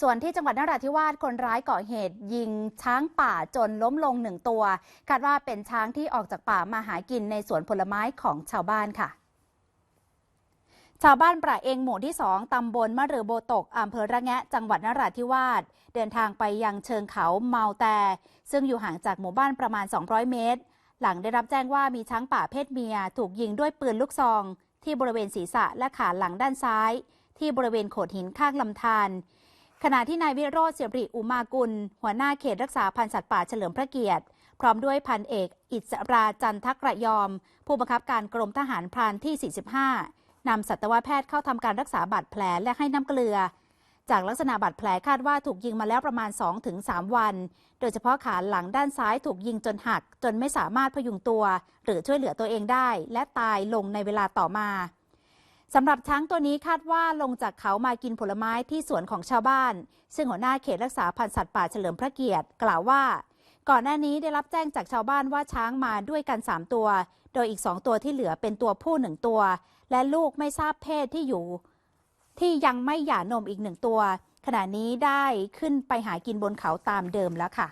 ส่วนที่จังหวัดนราธิวาสคนร้ายก่อเหตุ ยิงช้างป่าจนล้มลงหนึ่งตัว คาดว่าเป็นช้างที่ออกจากป่ามาหากินในสวนผลไม้ของชาวบ้านค่ะชาวบ้านประเองหมู่ที่ 2 ตำบลมะเรือโบตก อำเภอระแงะ จังหวัดนราธิวาส เดินทางไปยังเชิงเขาเมาแต่ ซึ่งอยู่ห่างจากหมู่บ้านประมาณ 200 เมตร หลังได้รับแจ้งว่ามีช้างป่าเพศเมีย ถูกยิงด้วยปืนลูกซอง ที่บริเวณศีรษะและขาหลังด้านซ้าย ที่บริเวณโขดหินข้างลำธาร ขณะที่นายวิโรธเสียบริอุมากุล หัวหน้าเขตรักษาพันธุ์สัตว์ป่าเฉลิมพระเกียรติ พร้อมด้วยพันเอก อิสราจันทกระยอม ผู้บังคับการกรมทหารพรานที่ 45 นำสัตวแพทย์เข้าทำการรักษาบาดแผลและให้น้ำเกลือ จากลักษณะบาดแผลคาดว่าถูกยิงมาแล้วประมาณ 2-3 วัน โดยเฉพาะขาหลังด้านซ้ายถูกยิงจนหัก จนไม่สามารถพยุงตัว หรือช่วยเหลือตัวเองได้ และตายลงในเวลาต่อมา สำหรับช้างตัวนี้คาดว่าลงจากเขามากินผลไม้ที่สวนของชาวบ้าน ซึ่งหัวหน้าเขตรักษาพันธุ์สัตว์ป่าเฉลิมพระเกียรติ กล่าวว่า ก่อนหน้านี้ได้รับแจ้งจากชาวบ้านว่าช้างมาด้วยกัน 3 ตัว โดยอีก 2 ตัวที่เหลือเป็นตัวผู้หนึ่งตัว และลูกไม่ทราบเพศที่อยู่ ที่ยังไม่หย่านมอีกหนึ่งตัว ขณะนี้ได้ขึ้นไปหากินบนเขาตามเดิมแล้วค่ะ